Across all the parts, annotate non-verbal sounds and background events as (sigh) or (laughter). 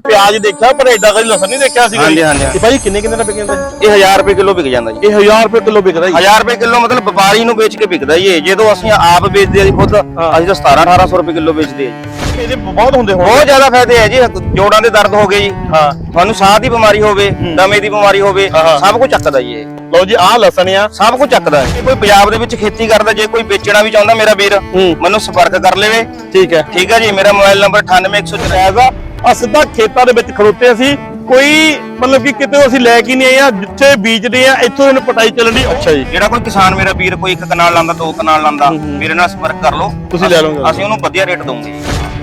ਪਿਆਜ਼ ਦੇਖਿਆ ਪਰ ਐਡਾ ਕਦੀ ਲਸਣ ਨਹੀਂ ਦੇਖਿਆ ਸੀ ਹਾਂਜੀ, ਹਾਂਜੀ, ਭਾਈ ਕਿੰਨੇ ਕਿੰਨੇ ਦਾ ਵਿਕ ਜਾਂਦਾ ਜੀ? ਇਹ 1000 ਰੁਪਏ ਕਿਲੋ ਵਿਕ ਜਾਂਦਾ ਜੀ। ਇਹ 1000 ਰੁਪਏ ਕਿਲੋ ਵਿਕਦਾ ਜੀ। 1000 ਰੁਪਏ ਕਿਲੋ ਮਤਲਬ ਵਪਾਰੀ ਨੂੰ ਵੇਚ ਕੇ ਵਿਕਦਾ ਜੀ ਇਹ। ਜਦੋਂ ਅਸੀਂ ਆਪ ਵੇਚਦੇ ਆ ਜੀ ਖੁਦ ਅਸੀਂ ਤਾਂ 17 1800 ਰੁਪਏ ਕਿਲੋ ਵੇਚਦੇ ਆ ਜੀ। ਇਹਦੇ ਬਹੁਤ ਹੁੰਦੇ ਹੋਣ ਬਹੁਤ ਜ਼ਿਆਦਾ ਫਾਇਦੇ ਹੈ ਜੀ ਜੋੜਾਂ ਦੇ ਦਰਦ ਹੋ ਗਏ ਜੀ। ਹਾਂ। ਤੁਹਾਨੂੰ ਸਾਹ ਦੀ ਬਿਮਾਰੀ ਹੋਵੇ ਦਮੇ ਦੀ ਬਿਮਾਰੀ ਹੋਵੇ ਹਾਂ। ਸਭ ਕੁਝ ਚੱਕਦਾ ਜੀ ਇਹ। ਲਓ ਜੀ ਆਹ ਲਸਣ ਆ। ਸਭ ਕੁਝ ਚੱਕਦਾ ਹੈ ਜੇ ਕੋਈ ਪੰਜਾਬ ਦੇ ਵਿੱਚ ਖੇਤੀ ਕਰਦਾ ਜੇ ਕੋਈ ਵੇਚਣਾ ਵੀ ਚਾਹੁੰਦਾ ਮੇਰਾ ਵੀਰ ਹੂੰ। ਮੈਨੂੰ ਸੰਪਰਕ ਕਰ ਲਵੇ। ਠੀਕ ਹੈ। ਠੀਕ ਹੈ ਜੀ ਮੇਰਾ ਮੋਬਾਈਲ ਨੰਬਰ 98194 ਐਜ਼ਾ ਆ ਸਿੱਧਾ ਖੇਤਾਂ ਦੇ ਵਿੱਚ ਖੜੋਤੇ ਅਸੀਂ। ਕੋਈ ਮਤਲਬ ਕਿ ਕਿਤੇ ਅਸੀਂ ਲੈ ਕੇ ਨਹੀਂ ਆਏ ਆ ਜਿੱਥੇ ਬੀਜਦੇ ਆ ਇੱਥੋਂ ਇਹਨੂੰ ਪਟਾਈ ਚੱਲਣ ਦੀ ਅੱਛਾ ਜੀ। ਜਿਹੜਾ ਕੋਈ ਕਿਸਾਨ ਮੇਰਾ ਵੀਰ ਕੋਈ ਇੱਕ ਕਨਾਲ ਲਾਂਦਾ ਦੋ ਕਨਾਲ ਲਾਂਦਾ ਮੇਰੇ ਨਾਲ ਸੰਪਰਕ ਕਰ ਲਓ। ਤੁਸੀਂ ਲੈ ਲਓਗੇ। ਅਸੀਂ ਉਹਨੂੰ ਵਧੀਆ ਰੇਟ ਦਵਾਂਗੇ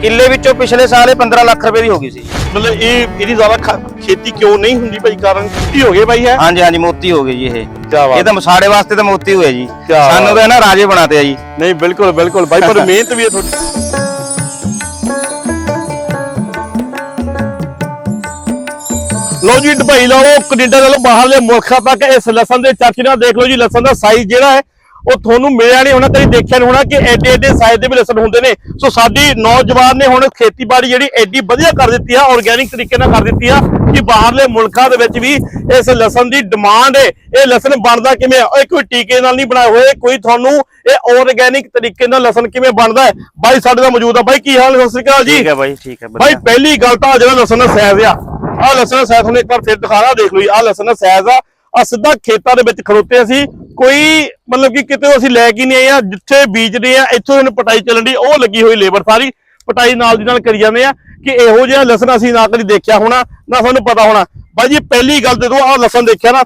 ਕਿੱਲੇ ਵਿੱਚੋਂ ਪਿਛਲੇ ਸਾਲ ਇਹ 15 ਲੱਖ ਰੁਪਏ ਦੀ ਹੋ ਗਈ ਸੀ। ਮਤਲਬ ਇਹ ਇਹਦੀ ਜ਼ਿਆਦਾ ਖੇਤੀ ਕਿਉਂ ਨਹੀਂ ਹੁੰਦੀ ਭਾਈ? ਕਾਰਨ ਕੀ ਹੋ ਗਏ ਭਾਈ ਹੈ? ਹਾਂਜੀ ਹਾਂਜੀ ਮੋਤੀ ਹੋ ਗਏ ਜੀ ਇਹ। ਇਹ ਤਾਂ ਮਸਾੜੇ ਵਾਸਤੇ ਤਾਂ ਮੋਤੀ ਹੋਇਆ ਜੀ। ਸਾਨੂੰ ਤਾਂ ਨਾ ਰਾਜੇ ਬਣਾਤੇ ਆ ਜੀ। ਨਹੀਂ ਬਿਲਕੁਲ ਬਿਲਕੁਲ ਭਾਈ ਪਰ (laughs) ਮਿਹਨਤ ਵੀ ਹੈ ਤੁਹਾਡੀ। ਲੋ ਜੀ ਦੁਬਈ ਲਾਓ ਕੈਨੇਡਾ ਨਾਲੋਂ ਬਾਹਰਲੇ ਮੁਲਕਾਂ ਤੱਕ ਇਸ ਲਸਣ ਦੇ ਚਾਚੀ ਨਾਲ ਦੇਖ ਲਓ ਜੀ ਲਸਣ ਦਾ ਸਾਈਜ਼ ਜਿਹੜਾ ਹੈ ਉਹ ਤੁਹਾਨੂੰ ਮਿਲਿਆ ਨਹੀਂ ਹੋਣਾ ਕਦੀ ਦੇਖਿਆ ਨਹੀਂ ਹੋਣਾ ਕਿ ਐਡੇ ਐਡੇ ਸਾਈਜ਼ ਦੇ ਵੀ ਲਸਣ ਹੁੰਦੇ ਨੇ। ਸੋ ਸਾਡੀ ਨੌਜਵਾਨ ਨੇ ਹੁਣ ਖੇਤੀਬਾੜੀ ਜਿਹੜੀ ਐਡੀ ਵਧੀਆ ਕਰ ਦਿੱਤੀ ਆ ਆਰਗੈਨਿਕ ਤਰੀਕੇ ਨਾਲ ਕਰ ਦਿੱਤੀ ਆ ਕਿ ਬਾਹਰਲੇ ਮੁਲਕਾਂ ਦੇ ਵਿੱਚ ਵੀ ਇਸ ਲਸਣ ਦੀ ਡਿਮਾਂਡ ਹੈ। ਇਹ ਲਸਣ ਬਣਦਾ ਕਿਵੇਂ ਆ? ਇਹ ਕੋਈ ਟੀਕੇ ਨਾਲ ਨਹੀਂ ਬਣਾਏ ਹੋਏ ਕੋਈ ਤੁਹਾਨੂੰ ਇਹ ਆਰਗੈਨਿਕ ਤਰੀਕੇ ਨਾਲ ਲਸਣ ਕਿਵੇਂ ਬਣਦਾ ਹੈ? ਬਾਈ ਸਾਡੇ ਨਾਲ ਮੌਜੂਦ ਆ। ਬਾਈ ਕੀ ਹਾਲ ਸਤਿ ਸ਼੍ਰੀ ਅਕਾਲ ਜੀ। ਠੀਕ ਹੈ ਬਾਈ ਠੀਕ ਹੈ ਭਾਈ ਪਹਿਲੀ ਗੱਲ ਤਾਂ ਜਿਹੜਾ ਲਸਣ ਦਾ ਸਾਈਜ਼ ਆ ਆਹ ਲਸਣ ਦਾ ਸਾਈਜ਼ ਤੁਹਾਨੂੰ ਇੱਕ ਵਾਰ ਫਿਰ ਦਿਖਾਣਾ ਦੇਖ ਲਓ ਜੀ, ਆਹ ਲਸਣ ਦਾ ਸਾਈਜ਼ ਆ। ਆ ਸਿੱਧਾ ਖੇਤਾਂ ਦੇ ਵਿੱਚ ਖੜੋਤੇ ਅਸੀਂ। ਕੋਈ ਮਤਲਬ ਕਿ ਕਿਤੇ ਅਸੀਂ ਲੈ ਕੇ ਨਹੀਂ ਆਏ ਆ, ਜਿੱਥੇ ਬੀਜਦੇ ਆ, ਇੱਥੋਂ ਇਹਨੂੰ ਪਟਾਈ ਚੱਲਣ ਦੀ ਉਹ ਲੱਗੀ ਹੋਈ ਲੇਬਰ ਸਾਰੀ। ਪਟਾਈ ਨਾਲ ਦੀ ਨਾਲ ਕਰੀ ਜਾਂਦੇ ਆ ਕਿ ਇਹੋ ਜਿਹਾ ਲਸਣ ਅਸੀਂ ਨਾ ਕਦੀ ਦੇਖਿਆ ਹੋਣਾ, ਨਾ ਸਾਨੂੰ ਪਤਾ ਹੋਣਾ। ਬਾਈ ਜੀ, ਪਹਿਲੀ ਗੱਲ ਜਦੋਂ ਆਹ ਲਸਣ ਦੇਖਿਆ ਨਾ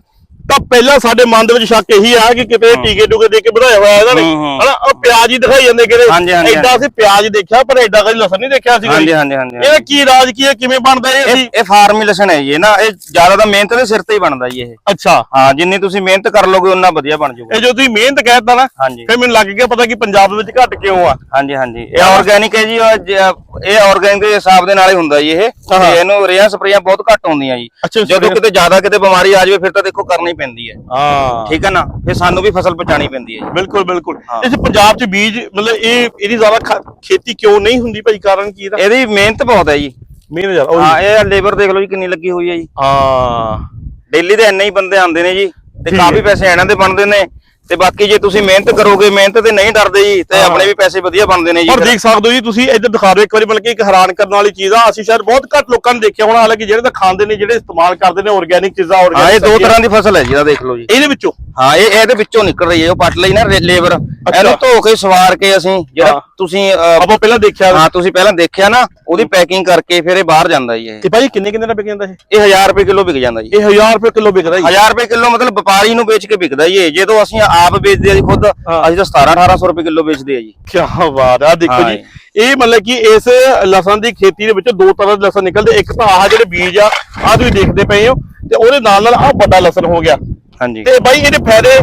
ਤਾਂ ਪਹਿਲਾਂ ਸਾਡੇ ਮਨ ਦੇ ਵਿੱਚ ਸ਼ੱਕ ਇਹੀ ਆ ਕਿ ਕਿਤੇ ਟੀਕੇ ਟੂਕੇ ਦੇ ਕੇ ਵਧਾਇਆ ਹੋਇਆ ਇਹਨਾਂ ਨੇ। ਹਨਾ ਉਹ ਪਿਆਜ਼ ਹੀ ਦਿਖਾਈ ਜਾਂਦੇ ਕਿਤੇ ਐਡਾ ਅਸੀਂ ਪਿਆਜ਼ ਦੇਖਿਆ ਪਰ ਐਡਾ ਕਦੀ ਲਸਣ ਨਹੀਂ ਦੇਖਿਆ ਸੀ ਹਾਂਜੀ ਹਾਂਜੀ ਹਾਂਜੀ ਇਹਦਾ ਕੀ ਰਾਜ ਕੀ ਹੈ ਕਿਵੇਂ ਬਣਦਾ ਇਹ ਇਹ ਅਸੀਂ? ਇਹ ਫਾਰਮੀ ਲਸਣ ਹੈ ਜੀ ਇਹ ਨਾ ਇਹ ਜ਼ਿਆਦਾ ਤਾਂ ਮਿਹਨਤ ਦੇ ਸਿਰ ਤੇ ਹੀ ਬਣਦਾ ਜੀ ਇਹ। ਅੱਛਾ। ਹਾਂ ਜਿੰਨੀ ਤੁਸੀਂ ਮਿਹਨਤ ਕਰ ਲੋਗੇ ਉਨਾ ਵਧੀਆ ਬਣ ਜਾਊਗਾ। ਇਹ ਜੋ ਤੁਸੀਂ ਮਿਹਨਤ ਕਹਿਤਾ ਨਾ ਫਿਰ ਮੈਨੂੰ ਲੱਗ ਗਿਆ ਪਤਾ ਕਿ ਪੰਜਾਬ ਵਿੱਚ ਘੱਟ ਕਿਉਂ ਆ। ਹਾਂਜੀ ਹਾਂਜੀ। ਇਹ ਆਰਗੈਨਿਕ ਹੈ ਜੀ ਇਹ ਆਰਗੈਨਿਕ ਦੇ ਹਿਸਾਬ ਦੇ ਨਾਲ ਹੀ ਹੁੰਦਾ ਜੀ ਇਹ। ਇਹਨੂੰ ਰੇਹਾਂ ਸਪਰੇਆਂ ਬਹੁਤ ਘੱਟ ਹੁੰਦੀਆਂ ਜੀ। ਜਦੋਂ ਕਿਤੇ ਜ਼ਿਆਦਾ ਕਿਤੇ ਬਿਮਾਰੀ ਆ ਜਾਵੇ ਫਿਰ ਤਾਂ ਦੇਖੋ ਕਰਨੀ ਪੈਂਦੀ ਹੈ। ਹਾਂ। ਠੀਕ ਹੈ ਨਾ? ਫਿਰ ਸਾਨੂੰ ਵੀ ਫਸਲ ਬਚਾਣੀ ਪੈਂਦੀ ਹੈ ਬਿਲਕੁਲ ਬਿਲਕੁਲ। ਇਸ ਪੰਜਾਬ 'ਚ ਬੀਜ ਮਤਲਬ ਇਹ ਇਹਦੀ ਜ਼ਿਆਦਾ ਖੇਤੀ ਕਿਉਂ ਨਹੀਂ ਹੁੰਦੀ ਭਾਈ? ਕਾਰਨ ਕੀ ਇਹਦਾ? ਇਹਦੀ ਮਿਹਨਤ ਬਹੁਤ ਹੈ ਜੀ। ਮਿਹਨਤ ਜ਼ਿਆਦਾ। ਹਾਂ ਇਹ ਲੇਬਰ ਦੇਖ ਲਓ ਜੀ ਕਿੰਨੀ ਲੱਗੀ ਹੋਈ ਹੈ ਜੀ। ਹਾਂ। ਡੇਲੀ ਦੇ ਇੰਨੇ ਹੀ ਬੰਦੇ ਆਉਂਦੇ ਨੇ ਜੀ। ਤੇ ਕਾਫੀ। ਪੈਸੇ ਇਹਨਾਂ ਦੇ ਬਣਦੇ ਨੇ। ਤੇ ਬਾਕੀ ਜੇ ਤੁਸੀਂ ਮਿਹਨਤ ਕਰੋਗੇ ਮਿਹਨਤ ਤੇ ਨਹੀਂ ਡਰਦੇ ਜੀ ਤੇ। ਆਪਣੇ ਵੀ ਪੈਸੇ ਵਧੀਆ ਬਣਦੇ ਨੇ ਜੀ। ਪਰ। ਦੇਖ ਸਕਦੇ ਹੋ ਜੀ ਤੁਸੀਂ ਇੱਧਰ ਦਿਖਾ ਰਹੇ ਇੱਕ ਵਾਰੀ ਮਤਲਬ ਕਿ ਇੱਕ ਹੈਰਾਨ ਕਰਨ ਵਾਲੀ ਚੀਜ਼ ਆ। ਅਸੀਂ ਸ਼ਾਇਦ ਬਹੁਤ ਘੱਟ ਲੋਕਾਂ ਨੇ ਦੇਖਿਆ ਹੋਣਾ ਹਾਲਾਂਕਿ ਜਿਹੜੇ ਤਾਂ ਖਾਂਦੇ ਨੇ ਜਿਹੜੇ ਇਸਤੇਮਾਲ ਕਰਦੇ ਨੇ ਆਰਗੈਨਿਕ ਚੀਜ਼ਾਂ ਹਾਂ ਇਹ ਆਰਗੈਨਿਕ ਦੋ ਤਰ੍ਹਾਂ ਦੀ ਫਸਲ ਹੈ ਜੀ ਆਹ ਦੇਖ ਲਓ ਜੀ। ਇਹਦੇ ਵਿੱਚੋਂ? ਹਾਂ ਇਹ ਇਹਦੇ ਵਿੱਚੋਂ ਨਿਕਲ ਰਹੀ ਹੈ ਉਹ ਪੱਟ ਲਈ ਨਾ ਲੇਬਰ ਇਹਨੂੰ ਧੋ ਕੇ ਸਵਾਰ ਕੇ ਅਸੀਂ ਹਾਂ। ਜਿਹੜਾ ਤੁਸੀਂ ਆਪਾਂ ਪਹਿਲਾਂ ਦੇਖਿਆ ਹਾਂ ਤੁਸੀਂ ਪਹਿਲਾਂ ਦੇਖਿਆ ਨਾ ਉਹਦੀ ਪੈਕਿੰਗ ਕਰਕੇ ਫਿਰ ਇਹ ਬਾਹਰ ਜਾਂਦਾ ਜੀ ਇਹ। ਤੇ ਭਾਈ ਕਿੰਨੇ ਕਿੰਨੇ ਦਾ ਵਿਕ ਜਾਂਦਾ ਇਹ? ਇਹ 1000 ਰੁਪਏ ਕਿਲੋ ਵਿਕ ਜਾਂਦਾ ਜੀ। ਇਹ 1000 ਰੁਪਏ ਕਿਲੋ ਵਿਕਦਾ ਜੀ। 1000 ਰੁਪਏ ਕਿਲੋ ਮਤਲਬ ਵਪਾਰੀ ਨੂੰ ਵੇਚ ਕੇ ਵਿਕਦਾ ਜੀ ਇਹ। ਜਦੋਂ ਅਸੀਂ ਆਪ ਵੇਚਦੇ ਆ ਜੀ ਖੁਦ ਹਾਂ। ਅਸੀਂ ਤਾਂ 17 1800 ਰੁਪਏ ਕਿਲੋ ਵੇਚਦੇ ਆ ਜੀ। ਕੀ ਬਾਤ ਆ ਦੇਖੋ ਹਾਂ ਜੀ। ਇਹ ਮਤਲਬ ਕਿ ਇਸ ਲਸਣ ਦੀ ਖੇਤੀ ਦੇ ਵਿੱਚੋਂ ਦੋ ਤਰ੍ਹਾਂ ਦੇ ਲਸਣ ਨਿਕਲਦੇ। ਇੱਕ ਤਾਂ ਆਹ ਜਿਹੜੇ ਬੀਜ ਆ ਆਹ ਤੁਸੀਂ ਦੇਖਦੇ ਪਏ ਹੋ ਤੇ ਉਹਦੇ ਨਾਲ ਨਾਲ ਆਹ ਵੱਡਾ ਲਸਣ ਹੋ ਗਿਆ। ਹਾਂਜੀ। ਤੇ ਬਾਈ ਇਹਦੇ ਫਾਇਦੇ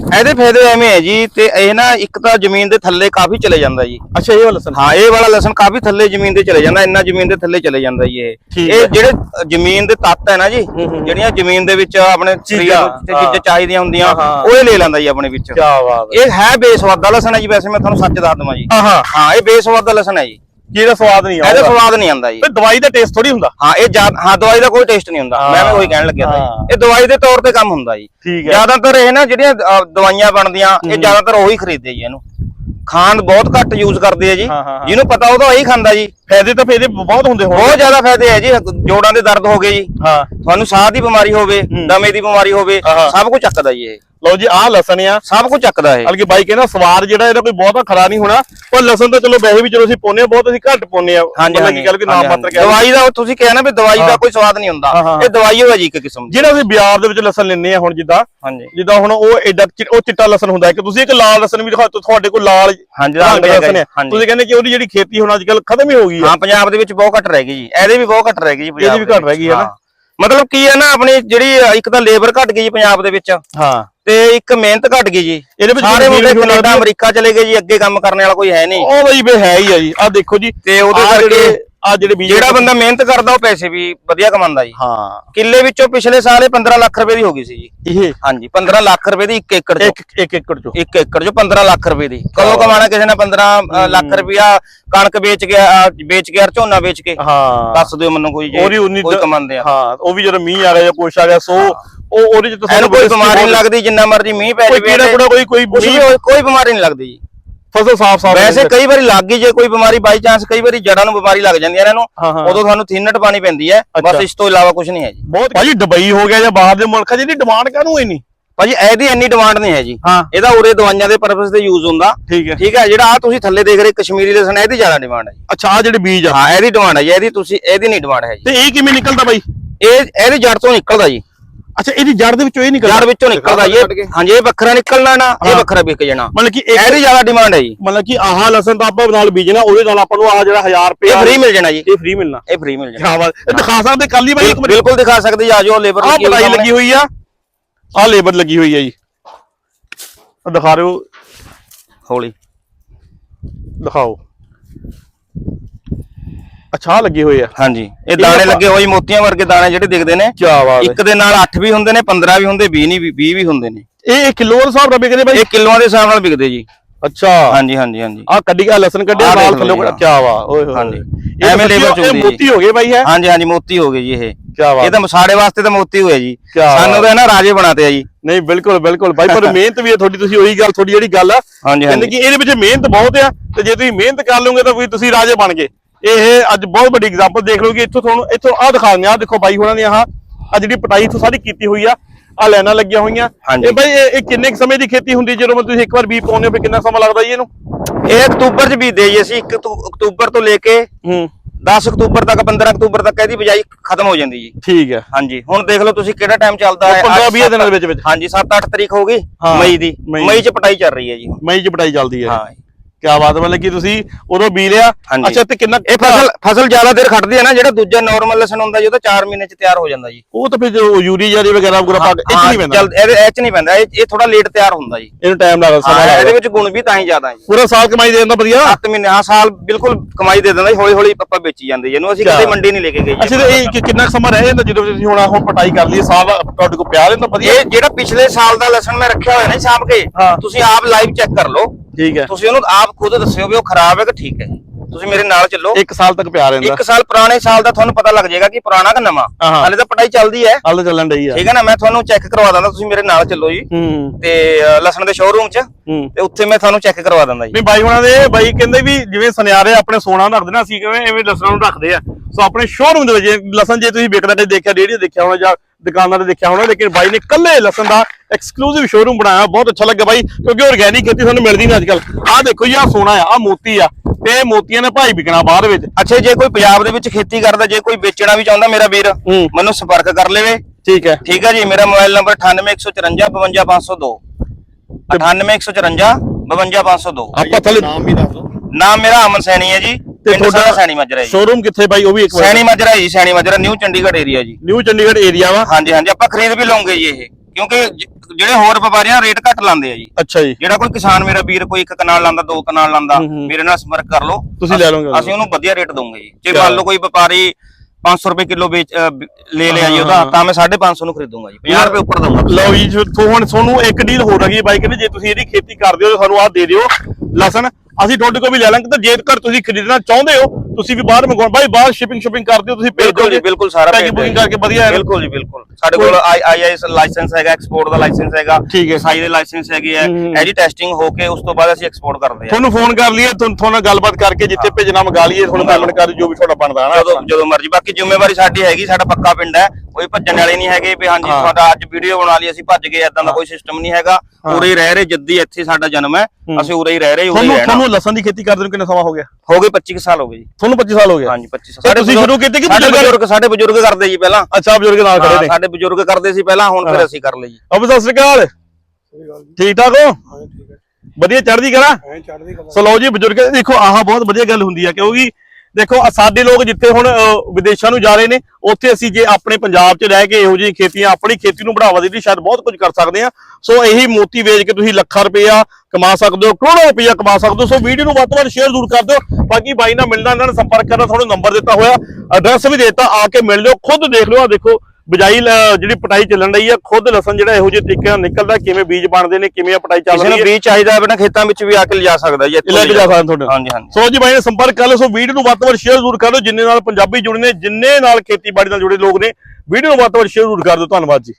ਇਹਦੇ ਫਾਇਦੇ ਐਵੇਂ ਹੈ ਜੀ ਤੇ ਇਹ ਨਾ ਇੱਕ ਤਾਂ ਜ਼ਮੀਨ ਦੇ ਥੱਲੇ ਕਾਫੀ ਚਲੇ ਜਾਂਦਾ ਜੀ ਅੱਛਾ ਇਹ ਵਾਲਾ ਲਸਣ ਹਾਂ ਇਹ ਵਾਲਾ ਲਸਣ ਕਾਫੀ ਥੱਲੇ ਜ਼ਮੀਨ ਦੇ ਚਲੇ ਜਾਂਦਾ ਇੰਨਾ ਜ਼ਮੀਨ ਦੇ ਥੱਲੇ ਚਲੇ ਜਾਂਦਾ ਜੀ ਇਹ ਇਹ। ਜਿਹੜੇ ਜ਼ਮੀਨ ਦੇ ਤੱਤ ਹੈ ਨਾ ਜੀ। ਜਿਹੜੀਆਂ ਜ਼ਮੀਨ ਦੇ ਵਿੱਚ ਆਪਣੇ ਚੀਜ਼ਾਂ। ਚੀਜ਼ਾਂ ਚਾਹੀਦੀਆਂ ਹੁੰਦੀਆਂ। ਉਹ ਇਹ ਲੈ ਲੈਂਦਾ ਜੀ ਆਪਣੇ ਵਿੱਚ ਕੀ ਬਾਤ ਇਹ ਹੈ ਬੇਸਵਾਦਾ ਲਸਣ ਹੈ ਜੀ ਵੈਸੇ ਮੈਂ ਤੁਹਾਨੂੰ ਸੱਚ ਦੱਸ ਦਵਾਂ ਜੀ ਹਾਂ ਇਹ ਬੇਸਵਾਦਾ ਲਸਣ ਹੈ ਜੀ ਇਹਦਾ ਸਵਾਦ ਨਹੀਂ ਇਹਦਾ ਆਉਂਦਾ। ਸਵਾਦ ਨਹੀਂ ਆਉਂਦਾ ਜੀ। ਤੇ ਦਵਾਈ ਦਾ ਟੇਸਟ ਥੋੜੀ ਹੁੰਦਾ। ਹਾਂ ਇਹ ਜ਼ਿਆ- ਹਾਂ ਦਵਾਈ ਦਾ ਕੋਈ ਟੇਸਟ ਨਹੀਂ ਹੁੰਦਾ। ਮੈਂ ਵੀ ਉਹੀ ਕਹਿਣ ਲੱਗਿਆ ਹਾਂ। ਸੀ ਇਹ ਦਵਾਈ ਦੇ ਤੌਰ ਤੇ ਕੰਮ ਹੁੰਦਾ ਜੀ। ਠੀਕ ਹੈ। ਜ਼ਿਆਦਾਤਰ ਇਹ ਨਾ ਜਿਹੜੀਆਂ ਅ, ਦਵਾਈਆਂ ਬਣਦੀਆਂ ਇਹ ਜ਼ਿਆਦਾਤਰ ਉਹੀ ਖਰੀਦਦੇ ਜੀ ਇਹਨੂੰ। ਖਾਂਡ ਬਹੁਤ ਘੱਟ ਯੂਜ਼ ਕਰਦੇ ਆ ਜੀ। ਹਾਂ, ਹਾਂ, ਹਾਂ। ਜਿਹਨੂੰ ਪਤਾ ਉਹ ਤਾਂ ਇਹੀ ਖਾਂਦਾ ਜੀ। ਫਾਇਦੇ ਤਾਂ ਫਾਇਦੇ ਬਹੁਤ ਹੁੰਦੇ ਹੋਣ ਬਹੁਤ ਜ਼ਿਆਦਾ ਫਾਇਦੇ ਹੈ ਜੀ। ਜੋੜਾਂ ਦੇ ਦਰਦ ਹੋ ਗਏ ਜੀ। ਹਾਂ। ਤੁਹਾਨੂੰ ਸਾਹ ਦੀ ਬਿਮਾਰੀ ਹੋਵੇ ਦਮੇ ਦੀ ਬਿਮਾਰੀ ਹੋਵੇ। ਸਭ ਕੁਝ ਚੱਕਦਾ ਜੀ ਇਹ। ਲਓ ਜੀ ਆਹ ਲਸਣ ਆ। ਸਭ ਕੁਝ ਚੱਕਦਾ ਇਹ। ਬਲਕਿ ਬਾਈ ਕਹਿੰਦਾ ਸਵਾਦ ਜਿਹੜਾ ਇਹਦਾ ਕੋਈ ਬਹੁਤਾ ਖਰਾ ਨਹੀਂ ਹੋਣਾ। ਪਰ ਲਸਣ ਤਾਂ ਚਲੋ ਵੈਸੇ ਵੀ ਚਲੋ ਅਸੀਂ ਪਾਉਂਦੇ ਆ ਬਹੁਤ ਅਸੀਂ ਘੱਟ ਪਾਉਂਦੇ ਆ। ਹਾਂਜੀ ਹਾਂਜੀ ਕਿ ਗੱਲ ਕਿ ਨਾਮ ਮਾਤਰ ਕਹਿ ਦਵਾਈ ਦਾ ਤੁਸੀਂ ਕਿਹਾ ਨਾ ਵੀ ਦਵਾਈ ਦਾ। ਕੋਈ ਸਵਾਦ ਨਹੀਂ ਹੁੰਦਾ। ਇਹ ਦਵਾਈ ਹੋਇਆ ਜੀ ਇੱਕ ਕਿਸਮ ਦੀ। ਜਿਹੜਾ ਅਸੀਂ ਬਾਜ਼ਾਰ ਦੇ ਵਿੱਚ ਲਸਣ ਲੈਂਦੇ ਆ ਹੁਣ ਜਿੱਦਾਂ ਹਾਂਜੀ। ਜਿੱਦਾਂ ਹੁਣ ਉਹ ਐਡਾ ਉਹ ਚਿੱਟਾ ਲਸਣ ਹੁੰਦਾ। ਇੱਕ ਤੁਸੀਂ ਇੱਕ ਲਾਲ ਲਸਣ ਵੀ ਦਿਖਾਓ ਤੁਹਾਡੇ ਕੋਲ ਲਾਲ ਹਾਂਜੀ ਲਸਣ ਹੈ। ਤੁਸੀਂ ਕਹਿੰਦੇ ਕਿ ਉਹਦੀ ਜਿਹੜੀ ਖੇਤੀ ਹੁਣ ਅੱਜ ਕੱਲ ਖਤਮ ਹੀ ਹੋ ਗਈ ਹੈ। ਹਾਂ ਪੰਜਾਬ ਦੇ ਵਿੱਚ ਬਹੁਤ ਘੱਟ ਰਹਿ ਗਈ ਜੀ। ਇਹਦੇ ਵੀ ਬਹੁਤ ਘੱਟ ਰਹਿ ਗਈ ਜੀ ਪੰਜਾਬ ਵੀ ਦੇ ਘੱਟ ਰਹਿ ਗਈ ਹੈ ਨਾ? ਮਤਲਬ ਕੀ ਹੈ ਨਾ ਆਪਣੀ ਜਿਹੜੀ ਇੱਕ ਤਾਂ ਲੇਬਰ ਘਟ ਗਈ ਜੀ ਪੰਜਾਬ ਦੇ ਵਿੱਚ। ਹਾਂ। ਤੇ ਇੱਕ ਮਿਹਨਤ ਘਟ ਗਈ ਜੀ। ਇਹਦੇ ਵਿੱਚ ਸਾਰੇ ਮੁੰਡੇ ਕੈਨੇਡਾ ਅਮਰੀਕਾ ਚਲੇ ਗਏ ਜੀ ਅੱਗੇ ਕੰਮ ਕਰਨ ਵਾਲਾ ਕੋਈ ਹੈ ਨਹੀਂ। ਉਹ ਬਈ ਬਈ ਹੈ ਹੀ ਆ ਜੀ। ਆ ਦੇਖੋ ਜੀ। ਤੇ ਉਹਦੇ ਕਰਕੇ ਆ ਜਿਹੜੇ ਬੀਜ ਜਿਹੜਾ ਬੰਦਾ ਮਿਹਨਤ ਕਰਦਾ ਉਹ ਪੈਸੇ ਵੀ ਵਧੀਆ ਕਮਾਉਂਦਾ ਜੀ। ਹਾਂ। ਕਿੱਲੇ ਵਿੱਚੋਂ ਪਿਛਲੇ ਸਾਲ ਇਹ 15 ਲੱਖ ਰੁਪਏ ਦੀ ਹੋ ਗਈ ਸੀ ਜੀ। ਇਹ? ਹਾਂਜੀ 15 ਲੱਖ ਰੁਪਏ ਦੀ 1 ਏਕੜ ਚੋਂ। ਇੱਕ ਇੱਕ ਏਕੜ ਚੋਂ। 1 ਏਕੜ ਚੋਂ 15 ਲੱਖ ਰੁਪਏ ਦੀ। ਕਦੋਂ ਕਮਾਣਾ ਕਿਸੇ ਨੇ? 15 ਅ, ਲੱਖ ਰੁਪਇਆ ਕਣਕ ਵੇਚ ਕੇ ਵੇਚ ਕੇ ਝੋਨਾ ਵੇਚ ਕੇ। ਹਾਂ। ਦੱਸ ਦਿਓ ਮੈਨੂੰ ਕੋਈ ਜੇ ਕਮਾਉਂਦੇ ਆ। ਹਾਂ ਉਹ ਵੀ ਜਦੋਂ ਮੀਂਹ ਆ ਗਿਆ ਜਾਂ ਕੁਛ ਆ ਗਿਆ ਸੋ ਉਹ ਉਹਦੇ ਚ ਤਾਂ ਕੋਈ ਬਿਮਾਰੀ ਨਹੀਂ ਲੱਗਦੀ ਜਿੰਨਾ ਮਰਜ਼ੀ ਮੀਂਹ ਪੈ ਜਾਵੇ ਕੋਈ ਬਿਮਾਰੀ ਨਹੀਂ ਲੱਗਦੀ ਜੀ। ਫਸਲ ਸਾਫ਼ ਸਾਫ਼ ਵੈਸੇ ਕਈ ਵਾਰੀ ਲੱਗ ਗਈ ਜੇ ਕੋਈ ਬਿਮਾਰੀ ਬਾਈ ਚਾਂਸ ਕਈ ਵਾਰੀ ਜੜਾਂ ਨੂੰ ਬਿਮਾਰੀ ਲੱਗ ਜਾਂਦੀ ਹੈ ਇਹਨਾਂ ਨੂੰ। ਉਦੋਂ ਤੁਹਾਨੂੰ ਥਿੰਨਟ ਪਾਣੀ ਪੈਂਦੀ ਹੈ ਬਸ। ਇਸ ਤੋਂ ਇਲਾਵਾ ਕੁਝ ਨਹੀਂ ਹੈ ਜੀ। ਬਹੁਤ ਭਾਜੀ ਦੁਬਈ ਹੋ ਗਿਆ ਜਾਂ ਬਾਹਰ ਦੇ ਮੁਲਕਾਂ 'ਚ ਇਹਦੀ ਡਿਮਾਂਡ ਕਾਹਨੂੰ ਇੰਨੀ? ਭਾਜੀ ਇਹਦੀ ਇੰਨੀ ਡਿਮਾਂਡ ਨਹੀਂ ਹੈ ਜੀ। ਇਹਦਾ ਉਰੇ ਦਵਾਈਆਂ ਦੇ ਪਰਪਸ ਤੇ ਯੂਜ਼ ਹੁੰਦਾ। ਠੀਕ ਹੈ। ਠੀਕ ਹੈ ਜਿਹੜਾ ਆ ਤੁਸੀਂ ਥੱਲੇ ਦੇਖ ਰਹੇ ਕਸ਼ਮੀਰੀ ਲਸਣ ਇਹਦੀ ਜ਼ਿਆਦਾ ਡਿਮਾਂਡ ਹੈ ਅੱਛਾ ਆ ਜਿਹੜੇ ਬੀਜ ਆ। ਹਾਂ ਇਹਦੀ ਡਿਮਾਂਡ ਹੈ ਜੀ ਇਹਦੀ ਤੁਸੀਂ ਇਹਦੀ ਨਹੀਂ ਡਿਮਾਂਡ ਹੈ ਜੀ। ਤੇ ਇਹ ਕਿਵੇਂ ਨਿਕਲਦਾ ਬਾਈ? ਇਹ ਇਹਦੀ ਜੜ ਤੋਂ ਨਿਕਲਦਾ ਜੀ। ਅੱਛਾ ਇਹਦੀ ਜੜ ਦੇ ਵਿੱਚੋਂ ਇਹ ਨਿਕਲਦਾ? ਜੜ ਵਿੱਚੋਂ ਨਿਕਲਦਾ ਇਹ- ਹਾਂਜੀ ਇਹ ਵੱਖਰਾ ਨਿਕਲਣਾ ਨਾ ਇਹ। ਵੱਖਰਾ ਵਿਕ ਜਾਣਾ। ਮਤਲਬ ਕਿ ਇਹਦੀ ਜ਼ਿਆਦਾ ਡਿਮਾਂਡ ਹੈ ਜੀ। ਮਤਲਬ ਕਿ ਆਹ ਲਸਣ ਤਾਂ ਆਪਾਂ ਨਾਲ ਬੀਜਣਾ ਉਹਦੇ ਨਾਲ ਆਪਾਂ ਨੂੰ ਆਹ ਜਿਹੜਾ 1000 ਰੁਪਏ ਇਹ ਫ੍ਰੀ ਮਿਲ ਜਾਣਾ ਜੀ। ਇਹ ਫ੍ਰੀ ਮਿਲਣਾ। ਇਹ ਫ੍ਰੀ ਮਿਲ ਜਾਣਾ। ਕੀ ਬਾਤ ਇਹ ਦਿਖਾ ਸਕਦੇ ਕੱਲ ਹੀ ਬਾਈ ਬਿਲਕੁਲ ਦਿਖਾ ਸਕਦੇ ਜੀ ਆਜੋ ਲੇਬਰ ਆਹ ਪਟਾਈ ਲੱਗੀ ਹੋਈ ਆ। ਆਹ ਲੇਬਰ ਲੱਗੀ ਹੋਈ ਆ ਜੀ। ਦਿਖਾ ਰਹੇ ਹੋ ਹੌਲੀ। ਦਿਖਾਓ। ਅੱਛਾ ਲੱਗੇ ਹੋਏ ਆ। ਹਾਂਜੀ। ਇਹ ਦਾਣੇ ਲੱਗੇ ਹੋਏ ਮੋਤੀਆਂ ਵਰਗੇ ਦਾਣੇ ਜਿਹੜੇ ਦਿਖਦੇ ਨੇ। ਕੀ ਬਾਤ ਇੱਕ ਦੇ ਨਾਲ 8 ਵੀ ਹੁੰਦੇ ਨੇ 15 ਵੀ ਹੁੰਦੇ 20 ਨਹੀਂ 20 ਵੀ ਹੁੰਦੇ ਨੇ। ਇਹ ਕਿਲੋ ਦੇ ਹਿਸਾਬ ਨਾਲ ਵਿਕਦੇ ਬਾਈ? ਇਹ ਕਿਲੋਆਂ ਦੇ ਹਿਸਾਬ ਨਾਲ ਵਿਕਦੇ ਜੀ। ਅੱਛਾ। ਹਾਂਜੀ ਹਾਂਜੀ ਹਾਂਜੀ। ਆ ਕੱਢੀ ਆ ਲਸਣ ਕੱਢਿਆ ਨਾਲ ਥੱਲੇ ਲਓ ਜੀ, ਕੀ ਵਾ ਓਏ ਹੋਏ ਹਾਂਜੀ। ਇਹ ਐਵੇਂ ਮੋਤੀ- label ਚ ਹੁੰਦੀ ਮੋਤੀ ਹੋ ਗਏ ਬਾਈ ਹੈ? ਹਾਂਜੀ ਹਾਂਜੀ ਮੋਤੀ ਹੋ ਗਏ ਜੀ ਇਹ। ਕੀ ਬਾਤ। ਇਹ ਤਾਂ ਸਾਡੇ ਵਾਸਤੇ ਤਾਂ ਮੋਤੀ ਹੋਇਆ ਜੀ। ਕਿਆ ਸਾਨੂੰ। ਤਾਂ ਨਾ ਰਾਜੇ ਬਣਾਤੇ ਆ ਜੀ। ਨਹੀਂ ਬਿਲਕੁਲ ਬਿਲਕੁਲ ਬਾਈ ਪਰ ਮਿਹਨਤ ਵੀ ਹੈ ਤੁਹਾਡੀ ਤੁਸੀਂ ਉਹੀ ਗੱਲ ਤੁਹਾਡੀ ਜਿਹੜੀ ਗੱਲ ਆ। ਹਾਂਜੀ ਹਾਂਜੀ। ਕਿ ਇਹਦੇ ਵਿੱਚ ਮਿਹਨਤ ਬਹੁਤ ਆ ਤੇ ਜੇ ਤੁਸੀਂ ਮਿਹਨਤ ਕਰ ਲਓਗੇ ਤਾਂ ਵੀ ਤੁਸੀਂ ਰਾਜੇ ਬਣ ਗਏ। ਇਹ ਅੱਜ ਬਹੁਤ ਵੱਡੀ ਐਗਜ਼ਾਮਪਲ ਦੇਖ ਲਓ ਕਿ ਇੱਥੋਂ ਤੁਹਾਨੂੰ ਇੱਥੋਂ ਆਹ ਦਿਖਾ ਦਿੰਦੇ ਆ ਦੇਖੋ ਬਾਈ ਹੋਣਾ ਨੇ ਆਹ ਆ ਜਿਹੜੀ ਪਟਾਈ ਇੱਥੋਂ ਸਾਰੀ ਕੀਤੀ ਹੋਈ ਆ ਆ ਲੈਣਾ ਲੱਗੀਆਂ ਹੋਈਆਂ। ਇਹ ਬਾਈ ਇਹ ਕਿੰਨੇ ਸਮੇਂ ਦੀ ਖੇਤੀ ਹੁੰਦੀ ਜਦੋਂ ਮਤਲਬ ਤੁਸੀਂ ਇੱਕ ਵਾਰ ਬੀਜ ਪਾਉਂਦੇ ਹੋ ਫਿਰ ਕਿੰਨਾ ਸਮਾਂ ਲੱਗਦਾ ਜੀ ਇਹਨੂੰ? ਇਹ ਅਕਤੂਬਰ ਚ ਬੀਜਦੇ ਜੀ ਅਸੀਂ 1 ਅਕਤੂਬਰ ਤੋਂ ਲੈ ਕੇ ਹੂੰ। 10 ਅਕਤੂਬਰ ਤੱਕ 15 ਅਕਤੂਬਰ ਤੱਕ ਇਹਦੀ ਬਿਜਾਈ ਖਤਮ ਹੋ ਜਾਂਦੀ ਜੀ। ਠੀਕ ਹੈ। ਹਾਂਜੀ। ਹੁਣ ਦੇਖ ਲਓ ਤੁਸੀਂ ਕਿਹੜਾ ਟਾਈਮ ਚੱਲਦਾ ਹੈ। 15 ਅੱਜ 20 ਦਿਨਾਂ ਦੇ ਵਿੱਚ ਵਿੱਚ। ਹਾਂਜੀ 7-8 ਤਰੀਕ ਹੋ ਗਈ ਮਈ ਦੀ। ਮਈ। ਚ ਪਟਾਈ ਚੱਲ ਰਹੀ ਹੈ ਜੀ। ਮਈ ਚ ਪਟਾਈ ਚੱਲਦੀ ਹੈ। ਹਾਂ। ਕੀ ਬਾਤ ਹੈ ਮਤਲਬ ਕਿ ਤੁਸੀਂ ਉਦੋਂ ਬੀ ਲਿਆ। ਹਾਂਜੀ। ਅੱਛਾ ਤੇ ਕਿੰਨਾ ਇਹ ਫਸਲ ਫਸਲ ਜ਼ਿਆਦਾ ਦੇਰ ਖੜਦੀ ਹੈ ਨਾ ਜਿਹੜਾ ਦੂਜਾ ਨਾਰਮਲ ਲਸਣ ਹੁੰਦਾ ਜੀ ਉਹ ਤਾਂ 4 ਮਹੀਨੇ ਚ ਤਿਆਰ ਹੋ ਜਾਂਦਾ ਜੀ। ਉਹ ਤਾਂ ਫਿਰ ਜੋ ਯੂਰੀ ਜਾਰੀ ਵਗੈਰਾ ਵਗੈਰਾ ਪਾ ਕੇ ਇਹ 'ਚ ਨਹੀਂ ਪੈਂਦਾ। ਜਲਦ ਇਹਦੇ ਇਹ ਚ ਨਹੀਂ ਪੈਂਦਾ ਇਹ ਇਹ ਥੋੜਾ ਲੇਟ ਤਿਆਰ ਹੁੰਦਾ ਜੀ। ਇਹਨੂੰ ਟਾਈਮ ਲੱਗਦਾ ਸਮਾਂ ਹਾਂ, ਇਹਦੇ ਲੱਗਦਾ ਵਿੱਚ ਗੁਣ ਵੀ ਤਾਂ ਹੀ ਜ਼ਿਆਦਾ ਜੀ। ਪੂਰਾ ਸਾਲ ਕਮਾਈ ਦੇ ਦਿੰਦਾ ਵਧੀਆ? 7 ਮਹੀਨੇ ਹਾਂ ਸਾਲ ਬਿਲਕੁਲ ਕਮਾਈ ਦੇ ਦਿੰਦਾ ਜੀ ਹੌਲੀ ਹੌਲੀ ਆਪਾਂ ਵੇਚੀ ਜਾਂਦੇ ਜੀ। ਇਹਨੂੰ ਅਸੀਂ ਕਿਆ? ਕਦੇ ਮੰਡੀ ਨਹੀਂ ਲੈ ਕੇ ਗਏ ਜੀ ਅੱਛਾ ਤੇ ਇਹ ਕਿ- ਕਿੰਨਾ ਕੁ ਸਮਾਂ ਰਹਿ ਜਾਂਦਾ ਜਦੋਂ ਤੁਸੀਂ ਹੁਣ ਹੁਣ ਪਟਾਈ ਕਰ ਲਈ ਸਾਲ ਤੁਹਾਡੇ ਕੋਲ ਪਿਆ ਰਹਿੰਦਾ ਵਧੀਆ? ਇਹ ਜਿਹੜਾ ਪਿਛਲੇ ਸਾਲ ਦਾ ਲਸਣ ਮੈਂ ਰੱਖਿਆ ਹੋਇਆ ਨਾ ਜੀ ਸਾਂਭ ਕੇ ਹਾਂ। ਤੁਸੀਂ ਆਪ ਲਾਈਵ ਚੈੱਕ ਕਰ ਲਓ। ਠੀਕ ਹੈ। ਤੁਸੀਂ ਉਹਨੂੰ ਆਪ ਖੁਦ ਦੱਸਿਓ ਵੀ ਉਹ ਖਰਾਬ ਹੈ ਕਿ ਠੀਕ ਹੈ। ਤੁਸੀਂ ਮੇਰੇ ਨਾਲ ਚੱਲੋ। ਇੱਕ ਸਾਲ ਤੱਕ ਪਿਆ ਰਹਿੰਦਾ। ਇੱਕ ਸਾਲ ਪੁਰਾਣੇ ਸਾਲ ਦਾ ਤੁਹਾਨੂੰ ਪਤਾ ਲੱਗ ਜਾਏਗਾ ਕਿ ਪੁਰਾਣਾ ਕਿ ਨਵਾਂ। ਹਾਂ, ਹਾਂ। ਹਾਲੇ ਤਾਂ ਪੜਾਈ ਚੱਲਦੀ ਹੈ। ਹਾਲ ਚੱਲਣ ਡਈ ਆ। ਠੀਕ ਹੈ ਨਾ ਮੈਂ ਤੁਹਾਨੂੰ ਚੈੱਕ ਕਰਵਾ ਦਿੰਦਾ ਤੁਸੀਂ ਮੇਰੇ ਨਾਲ ਚੱਲੋ ਜੀ। ਹੂੰ। ਤੇ ਲਸਣ ਦੇ ਸ਼ੋਰੂਮ 'ਚ। ਹੂੰ। ਤੇ ਉੱਥੇ ਮੈਂ ਤੁਹਾਨੂੰ ਚੈੱਕ ਕਰਵਾ ਦਿੰਦਾ ਜੀ। ਨਹੀਂ ਬਾਈ ਹੁਣਾਂ ਦੇ ਬਾਈ ਕਹਿੰਦੇ ਵੀ ਜਿਵੇਂ ਸੁਨਿਆਰੇ ਆਪਣੇ ਸੋਨਾ ਨੂੰ ਰੱਖਦੇ ਨਾ ਅਸੀਂ ਕਿਵੇਂ ਐਵੇਂ ਲਸਣਾਂ ਨੂੰ ਰੱਖਦੇ ਆ। ਸੋ ਆਪਣੇ ਸ਼ੋਰੂਮ ਦੇ ਵਿੱਚ ਲਸਣ ਜੇ ਤੁਸੀਂ ਵਿਕਦਾ ਤੇ ਦੇਖਿਆ ਡੇੜੀ ਦੇਖਿਆ ਹੋਣਾ ਜਾਂ ਦੁਕਾਨਾਂ ਤੇ ਦੇਖਿਆ ਹੋਣਾ ਲੇਕਿਨ ਬਾਈ ਨੇ ਕੱਲੇ ਲਸਣ ਦਾ ਐਕਸਕਲੂਸਿਵ ਸ਼ੋਰੂਮ ਬਣਾਇਆ। ਬਹੁਤ ਅੱਛਾ ਲੱਗਾ ਬਾਈ ਕਿਉਂਕਿ ਆਰਗੈਨਿਕ ਖੇਤੀ ਤੁਹਾਨੂੰ ਮਿਲਦੀ ਨਹੀਂ ਅੱਜਕੱਲ ਆਹ ਦੇਖੋ ਜੀ ਆਹ ਸੋਨਾ ਆ ਆਹ ਮੋਤੀ ਆ ਤੇ ਇਹ ਮੋਤੀਆਂ ਨੇ ਭਾਈ ਵਿਕਣਾ ਬਾਹਰ ਵਿੱਚ। ਅੱਛਾ ਜੇ ਕੋਈ ਪੰਜਾਬ ਦੇ ਵਿੱਚ ਖੇਤੀ ਕਰਦਾ ਜੇ ਕੋਈ ਵੇਚਣਾ ਵੀ ਚਾਹੁੰਦਾ ਮੇਰਾ ਵੀਰ ਹੂੰ। ਮੈਨੂੰ ਸੰਪਰਕ ਕਰ ਲਵੇ। ਠੀਕ ਹੈ। ਠੀਕ ਹੈ ਜੀ ਮੇਰਾ ਮੋਬਾਈਲ ਨੰਬਰ 98154 52502 98154 52502 ਆਪਾਂ ਥੱਲੇ ਨਾਮ ਮੇਰਾ ਅਮਨ ਸੈਣੀ ਹੈ ਜੀ। ਤੇ ਸਾਡਾ ਸੈਣੀ ਮਾਜਰਾ ਜੀ। ਸ਼ੋਰੂਮ ਕਿੱਥੇ ਬਾਈ? ਉਹ ਵੀ ਇੱਕ ਵਾਰ ਸੈਣੀ ਮਾਜਰਾ ਜੀ ਸੈਣੀ ਮਾਜਰਾ ਨਿਊ ਚੰਡੀਗੜ੍ਹ ਏਰੀਆ ਜੀ। ਨਿਊ ਚੰਡੀਗੜ੍ਹ ਏਰੀਆ ਵਾ? ਹਾਂਜੀ ਹਾਂਜੀ ਆਪਾਂ ਖਰੀਦ ਵੀ ਲਵਾਂਗੇ ਜੀ ਇਹ। ਕਿਉਂਕਿ ਜ- ਜਿਹੜੇ ਹੋਰ ਵਪਾਰੀਆਂ ਰੇਟ ਘੱਟ ਲਾਉਂਦੇ ਆ ਜੀ। ਅੱਛਾ ਜੀ। ਜਿਹੜਾ ਕੋਈ ਕਿਸਾਨ ਮੇਰਾ ਵੀਰ ਕੋਈ ਇੱਕ ਕਨਾਲ ਲਾਂਦਾ ਦੋ ਕਨਾਲ ਲਾਂਦਾ ਹੂੰ, ਹੂੰ। ਮੇਰੇ ਨਾਲ ਸੰਪਰਕ ਕਰ ਲਓ। ਤੁਸੀਂ ਲੈ ਲਓਗੇ ਅਸੀਂ ਉਹਨੂੰ ਵਧੀਆ ਰੇਟ ਦਵਾਂਗੇ ਜੀ। ਜੇ ਮੰਨ ਲਓ ਕੋਈ ਵਪਾਰੀ 500 ਰੁਪਏ ਕਿਲੋ ਵੇਚ ਅ, ਬ- ਲੈ ਲਿਆ ਜੀ ਉਹਦਾ ਹਾਂ। ਤਾਂ ਮੈਂ 550 ਨੂੰ ਖਰੀਦੂੰਗਾ ਜੀ। 50 ਰੁਪਏ ਉੱਪਰ ਦਊਂਗਾ। ਲਓ ਜੀ ਜੋ ਹੁਣ ਤੁਹਾਨੂੰ ਇੱਕ ਡੀਲ ਹੋ ਰਹੀ ਹੈ ਬਾਈ ਕਹਿੰਦੇ ਜੇ ਤੁਸੀਂ ਇਹਦੀ ਖੇਤੀ ਕਰਦੇ ਹੋ ਤਾਂ ਸਾਨੂੰ ਆਹ ਦੇ ਦਿਓ। ਲਸਣ ਅਸੀਂ ਤੁਹਾਡੇ ਕੋਲ ਵੀ ਲੈ ਲਾਂਗੇ ਤਾਂ ਜੇਕਰ ਤੁਸੀਂ ਖਰੀਦਣਾ ਚਾਹੁੰਦੇ ਹੋ ਤੁਸੀਂ ਵੀ ਬਾਹਰ ਮੰਗਵਾਓ ਬਾਈ ਬਾਹਰ ਸ਼ਿਪਿੰਗ ਸ਼ਿਪਿੰਗ ਕਰਦੇ ਹੋ ਤੁਸੀਂ ਬਿਲਕੁਲ ਜੀ ਬਿਲਕੁਲ ਸਾਰਾ ਪੈਕਿੰਗ ਬੁਕਿੰਗ ਕਰਕੇ ਵਧੀਆ ਹੈ ਬਿਲਕੁਲ ਜੀ ਬਿਲਕੁਲ। ਸਾਡੇ ਕੋਲ ਆਈਆਈਐਸ ਲਾਇਸੈਂਸ ਹੈਗਾ ਐਕਸਪੋਰਟ ਦਾ ਲਾਇਸੈਂਸ ਹੈਗਾ। ਸਾਈ ਦੇ ਲਾਇਸੈਂਸ ਹੈਗੇ ਆ। ਇਹਦੀ ਟੈਸਟਿੰਗ ਹੋ ਕੇ ਉਸ ਤੋਂ ਬਾਅਦ ਅਸੀਂ ਐਕਸਪੋਰਟ ਕਰਦੇ ਆ ਤੁਹਾਨੂੰ ਫੋਨ ਕਰ ਲਈਏ ਤੁਹਾਨੂੰ ਨਾਲ ਗੱਲਬਾਤ ਕਰਕੇ ਜਿੱਥੇ ਭੇਜਣਾ ਮੰਗਾ ਲਈਏ ਤੁਹਾਨੂੰ ਪੇਮੈਂਟ ਕਰ ਜੋ ਵੀ ਤੁਹਾਡਾ ਬਣਦਾ ਹੈ ਜਦੋਂ ਨਾ। ਜਦੋਂ ਮਰਜ਼ੀ। ਬਾਕੀ ਜ਼ਿੰਮੇਵਾਰੀ ਸਾਡੀ ਹੈਗੀ ਸਾਡਾ ਪੱਕਾ ਪਿੰਡ ਹੈ। ਕੋਈ ਭੱਜਣ ਵਾਲੇ ਨਹੀਂ ਹੈਗੇ ਵੀ ਹਾਂਜੀ। ਤੁਹਾਡਾ ਅੱਜ ਵੀਡੀਓ ਬਣਾ ਲਈ ਅਸੀਂ ਭੱਜ ਗਏ ਏਦਾਂ ਦਾ ਕੋਈ ਸਿਸਟਮ ਨਹੀਂ ਹੈਗਾ। ਉਰੇ ਰਹਿ ਰਹੇ ਜੱਦੀ ਇੱਥੇ ਸਾਡਾ ਜਨਮ ਹੈ। ਅਸੀਂ ਉਰੇ ਹੀ ਰਹਿ ਰਹੇ ਉਰੇ ਰਹਿਣਾ। ਤੁਹਾਨੂੰ ਲਸਣ ਦੀ ਖੇਤੀ ਕਰਦੇ ਨੂੰ ਕਿੰਨਾ ਸਮਾਂ ਹੋ ਗਿਆ? ਹੋ ਗਏ 25 ਕੁ ਸਾਲ ਹੋ ਗਏ ਜੀ। ਤੁਹਾਨੂੰ 25 ਸਾਲ ਹੋ ਗਿਆ ਹਾਂਜੀ 25 ਸਾਲ। ਤੁਸੀਂ ਸ਼ੁਰੂ ਕੀਤੀ ਕਿ ਸਾਡੇ ਬਜ਼ੁਰਗ- ਬਜ਼ੁਰਗ ਸਾਡੇ ਬਜ਼ੁਰਗ ਕਰਦੇ ਜੀ ਪਹਿਲਾਂ। ਅੱਛਾ ਬਜ਼ੁਰਗ ਨਾਲ ਖੜੇ ਹਾਂ, ਨੇ। ਸਾਡੇ ਬਜ਼ੁਰਗ ਕਰਦੇ ਸੀ ਪਹਿਲਾਂ ਹੁਣ ਫਿਰ ਅਸੀਂ ਕਰ ਲਈ ਜੀ। ਅਬ ਸਤਿ ਸ੍ਰੀ ਅਕਾਲ। ਠੀਕ ਠਾਕ ਹੋ? ਵਧੀਆ ਚੜ੍ਹਦੀ ਕਲਾ। ਸੋ ਲਓ ਜੀ ਬਜ਼ੁਰਗ ਦੇਖੋ ਆਹ ਬਹੁਤ ਵਧੀਆ ਗੱਲ ਹੁੰਦੀ ਆ ਕਿਉਂਕਿ ਦੇਖੋ ਸਾਡੇ ਲੋਕ ਜਿੱਥੇ ਹੁਣ ਵਿਦੇਸ਼ਾਂ ਨੂੰ ਜਾ ਰਹੇ ਨੇ, ਉੱਥੇ ਅਸੀਂ ਜੇ ਆਪਣੇ ਪੰਜਾਬ 'ਚ ਰਹਿ ਕੇ ਇਹੋ ਜਿਹੀ ਖੇਤੀਆਂ, ਆਪਣੀ ਖੇਤੀ ਨੂੰ ਬੜਾਵਾ ਦੇਣ ਲਈ ਸ਼ਾਇਦ ਬਹੁਤ ਕੁਝ ਕਰ ਸਕਦੇ ਆ ਸੋ ਇਹੀ ਮੋਤੀ ਵੇਚ ਕੇ ਤੁਸੀਂ ਲੱਖਾਂ ਰੁਪਇਆ ਕਮਾ ਸਕਦੇ ਹੋ, ਕਰੋੜਾਂ ਰੁਪਇਆ ਕਮਾ ਸਕਦੇ ਹੋ। ਸੋ ਵੀਡੀਓ ਨੂੰ ਵੱਧ ਤੋਂ ਵੱਧ ਸ਼ੇਅਰ ਜ਼ਰੂਰ ਕਰ ਦਿਓ, ਬਾਕੀ ਬਾਈ ਨਾਲ ਮਿਲਣਾ, ਇਹਨਾਂ ਨਾਲ ਸੰਪਰਕ ਕਰਨਾ, ਤੁਹਾਨੂੰ ਨੰਬਰ ਦਿੱਤਾ ਹੋਇਆ ਐਡਰੈਸ ਵੀ ਦਿੱਤਾ, ਆ ਕੇ ਮਿਲ ਲਿਓ, ਖੁਦ ਦੇਖ ਲਿਓ ਆ ਦੇਖੋ ਬਿਜਾਈ ਜਿਹੜੀ ਪਟਾਈ ਚੱਲਣ ਰਹੀ ਆ ਖੁਦ ਲਸਣ ਜਿਹੜਾ ਇਹੋ ਜਿਹੇ ਤਰੀਕੇ ਨਾਲ ਨਿਕਲਦਾ ਕਿਵੇਂ ਬੀਜ ਬਣਦੇ ਨੇ ਕਿਵੇਂ ਆ ਪਟਾਈ ਚੱਲ ਕਿਸੇ ਰਹੀ ਹੈ। ਬੀਜ ਚਾਹੀਦਾ ਆਪਣੇ ਖੇਤਾਂ ਵਿੱਚ ਵੀ ਆ ਕੇ ਲਿਜਾ ਸਕਦਾ ਜੀ ਇੱਥੋਂ ਲੈ ਕੇ ਜਾ ਸਕਦੇ। ਤੁਹਾਡੇ। ਹਾਂਜੀ ਹਾਂਜੀ। ਸੋ ਜੀ ਬਾਈ ਨੇ ਸੰਪਰਕ ਕਰ ਲਓ ਸੋ ਵੀਡੀਓ ਨੂੰ ਵੱਧ ਤੋਂ ਵੱਧ ਸ਼ੇਅਰ ਜ਼ਰੂਰ ਕਰ ਦਿਓ ਜਿੰਨੇ ਨਾਲ ਪੰਜਾਬੀ ਜੁੜੇ ਨੇ ਜਿੰਨੇ ਨਾਲ ਖੇਤੀਬਾੜੀ ਨਾਲ ਜੁੜੇ ਲੋਕ ਨੇ ਵੀਡੀਓ ਨੂੰ ਵੱਧ ਤੋਂ ਵੱਧ ਸ਼ੇਅਰ ਜ਼ਰੂਰ ਕਰ ਦਿਓ। ਧੰਨਵਾਦ ਜੀ।